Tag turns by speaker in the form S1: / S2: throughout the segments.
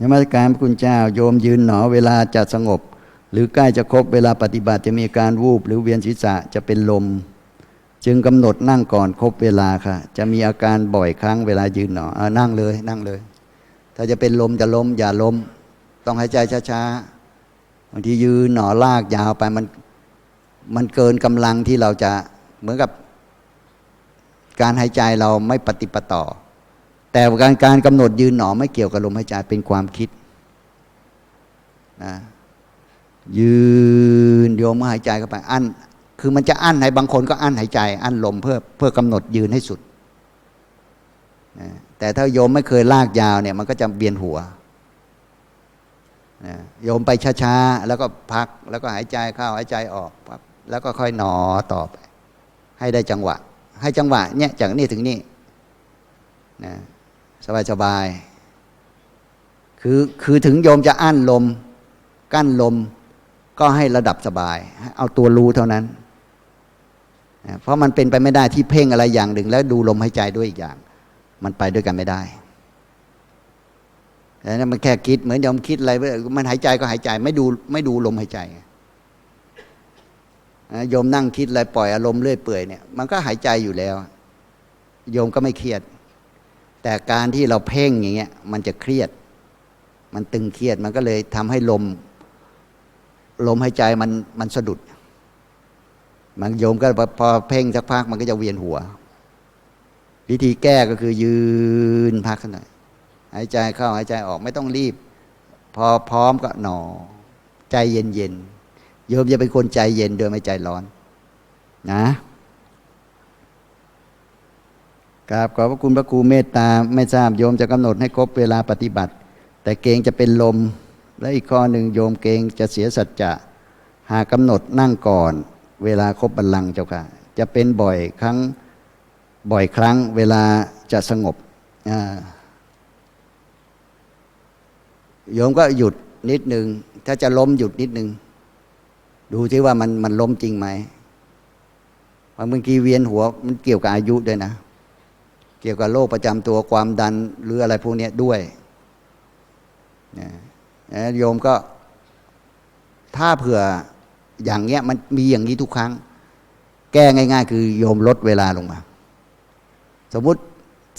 S1: นมัสการพระคุณเจ้าโยมยืนหนอเวลาจะสงบ หรือใกล้จะครบเวลาปฏิบัติจะมีการวูบหรือเวียนศีรษะจะเป็นลม จึงกำหนดนั่งก่อนครบเวลาค่ะ จะมีอาการบ่อยครั้งเวลายืนหนออนั่งเลยนั่งเลย ถ้าจะเป็นลมจะล้มอย่าล้ม ต้องหายใจช้าๆบางทียืนหนอลากยาวไปมันมันเกินกำลังที่เราจะเหมือนกับการหายใจเราไม่ปฏิปต่อ แต่การการกำหนดยืนหนอไม่เกี่ยวกับลมหายใจเป็นความคิดนะยืนโยมหายใจเข้าไปอั้นคือมันจะอั้นให้บางคนก็อั้นหายใจ อั้นลมเพื่อเพื่อกำหนดยืนให้สุดนะแต่ถ้าโยมไม่เคยลากยาวเนี่ยมันก็จะเบียนหัวนะโยมไปช้าๆแล้วก็พักแล้วก็หายใจเข้าหายใจออกปั๊บแล้วก็ค่อยหนอต่อไป ให้ได้จังหวะ ให้จังหวะเนี่ยจากนี่ถึงนี่นะ สบายสบายๆคือคือถึงโยมจะอั้นลม กั้นลม ก็ให้ระดับสบาย เอาตัวรู้เท่านั้น เพราะมันเป็นไปไม่ได้ที่เพ่งอะไรอย่างหนึ่ง แล้วดูลมหายใจด้วยอีกอย่าง มันไปด้วยกันไม่ได้แต่นั้นมันแค่คิดเหมือนโยมคิดอะไรมันหายใจก็หายใจ ไม่ดูไม่ดูลมหายใจโยมนั่งคิดอะไรปล่อยอารมณ์เรื่อยเปื่อยเนี่ยมันก็หายใจอยู่แล้ว โยมก็ไม่เครียด แต่การที่เราเพ่งอย่างเงี้ยมันจะเครียด มันตึงเครียดมันก็เลยทำให้ลม ลมหายใจมันมันสะดุด มันโยมก็พอเพ่งสักพักมันก็จะเวียนหัว วิธีแก้ก็คือยืนพักหน่อยหายใจเข้าหายใจออกไม่ต้องรีบ พอพร้อมก็หนอ ใจเย็นเย็นโยมจะเป็นคนใจเย็นโดยไม่ใจร้อน นะ กราบขอบพระคุณพระครูเมตตาไม่ทราบโยมจะกำหนดให้ครบเวลาปฏิบัติ แต่เกงจะเป็นลม และอีกข้อหนึ่งโยมเกงจะเสียสัจจะ หากกำหนดนั่งก่อน เวลาครบบัลลังก์เจ้าค่ะ จะเป็นบ่อยครั้งบ่อยครั้งเวลาจะสงบโยมก็หยุดนิดหนึ่งถ้าจะล้มหยุดนิดหนึ่งดูที่ว่ามันมันล้มจริงไหมบางทีเวียนหัวมันเกี่ยวกับอายุด้วยนะ เกี่ยวกับโรคประจำตัวความดันหรืออะไรพวกนี้ด้วยนะโยมก็ ถ้าเผื่ออย่างเงี้ยมันมีอย่างนี้ทุกครั้ง แก้ง่าย ๆ คือโยมลดเวลาลงมา สมมุติ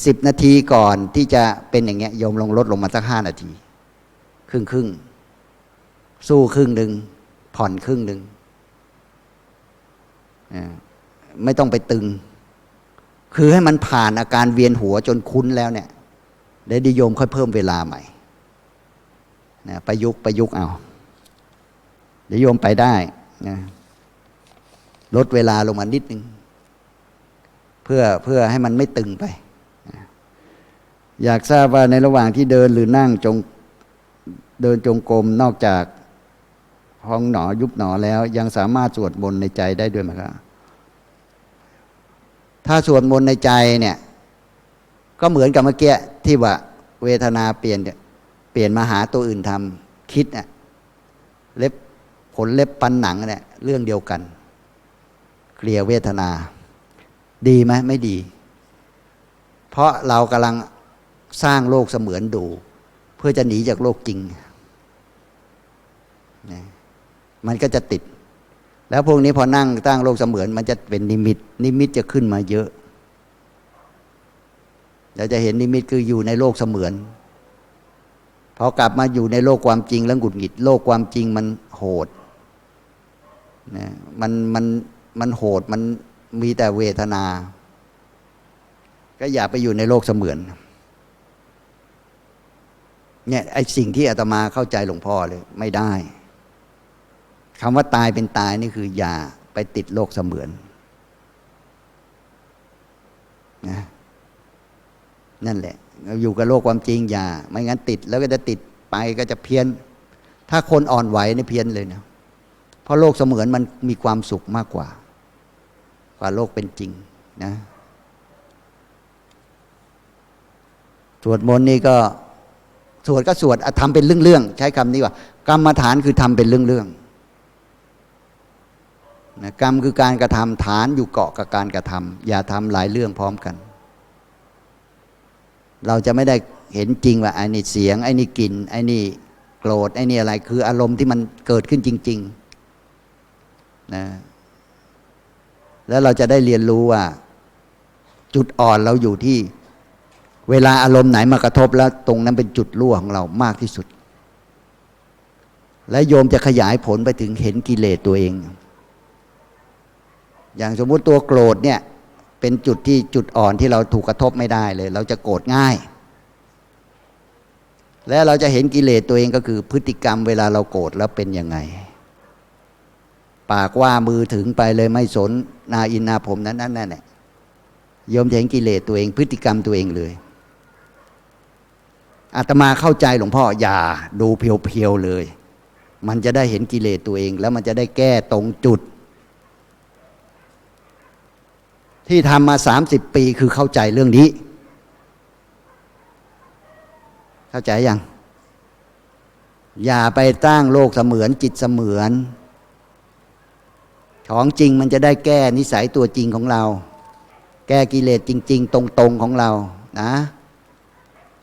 S1: สิบนาทีก่อนที่จะเป็นอย่างเงี้ยโยมลงลดลงมาสักห้านาที ครึ่งครึ่งสู้ครึ่งหนึ่งผ่อนครึ่งหนึ่งไม่ต้องไปตึง คือให้มันผ่านอาการเวียนหัวจนคุ้นแล้วเนี่ยเดี๋ยวดิโยมค่อยเพิ่มเวลาใหม่นะประยุกต์ประยุกต์เอาเดี๋ยวโยมไปได้นะลดเวลาลงมานิดนึง เพื่อเพื่อให้มันไม่ตึงไป อยากทราบว่าในระหว่างที่เดินหรือนั่งจงเดินจงกรมนอกจากห้องหนอยุบหนอแล้ว ยังสามารถสวดมนต์ในใจได้ด้วยไหมครับ ถ้าสวดมนต์ในใจเนี่ย ก็เหมือนกับเมื่อกี้ที่ว่าเวทนาเปลี่ยนเปลี่ยนมาหาตัวอื่นทำคิดเนี่ยเล็บขนเล็บปันหนังเนี่ยเรื่องเดียวกันเคลียเวทนา ดีไหมไม่ดี เพราะเรากำลังสร้างโลกเสมือนดู เพื่อจะหนีจากโลกจริง มันก็จะติด แล้วพวกนี้พอนั่งตั้งโลกเสมือนมันจะเป็นนิมิต นิมิตจะขึ้นมาเยอะเราจะเห็นนิมิตคืออยู่ในโลกเสมือนพอกลับมาอยู่ในโลกความจริงแล้วหงุดหงิด โลกความจริงมันโหดนะมันมันมันโหดมันมีแต่เวทนา ก็อย่าไปอยู่ในโลกเสมือนเนี่ยไอสิ่งที่อาตมาเข้าใจหลวงพ่อเลย ไม่ได้ คำว่าตายเป็นตายนี่คืออย่าไปติดโลกเสมือนนะนั่นแหละ อยู่กับโลกความจริงอย่า ไม่งั้นติดแล้วก็จะติดไปก็จะเพี้ยน ถ้าคนอ่อนไหวนี่เพี้ยนเลยนะเพราะโลกเสมือนมันมีความสุขมากกว่า กว่าโลกเป็นจริงนะสวดมนต์นี่ก็สวดก็สวดทำเป็นเรื่องๆใช้คำนี้ว่า กรรมฐานคือทำเป็นเรื่องๆ นะกรรมคือการกระทำฐานอยู่เกาะกับการกระทำอย่าทำหลายเรื่องพร้อมกัน เราจะไม่ได้เห็นจริงว่าไอ้นี่เสียงไอ้นี่กลิ่นไอ้นี่โกรธไอ้นี่อะไร คืออารมณ์ที่มันเกิดขึ้นจริงๆนะแล้วเราจะได้เรียนรู้ว่า จุดอ่อนเราอยู่ที่ เวลาอารมณ์ไหนมากระทบแล้วตรงนั้นเป็นจุดรั่วของเรามากที่สุด และโยมจะขยายผลไปถึงเห็นกิเลสตัวเอง อย่างสมมุติตัวโกรธเนี่ยเป็นจุดที่จุดอ่อนที่เราถูกกระทบไม่ได้เลย เราจะโกรธง่าย และเราจะเห็นกิเลสตัวเองก็คือพฤติกรรมเวลาเราโกรธแล้วเป็นยังไง ปากว่ามือถึงไปเลยไม่สนนาอินนาผมนั้นนั่นนั่นแหละโยมจะเห็นกิเลสตัวเอง พฤติกรรมตัวเองเลยอาตมาเข้าใจหลวงพ่ออย่าดูเพียวๆเลย มันจะได้เห็นกิเลสตัวเอง แล้วมันจะได้แก้ตรงจุด ที่ทำมาสามสิบปีคือเข้าใจเรื่องนี้ เข้าใจยัง อย่าไปตั้งโลกเสมือนจิตเสมือน ของจริงมันจะได้แก้นิสัยตัวจริงของเรา แก้กิเลสจริง ๆ ตรง ๆ ของเรานะ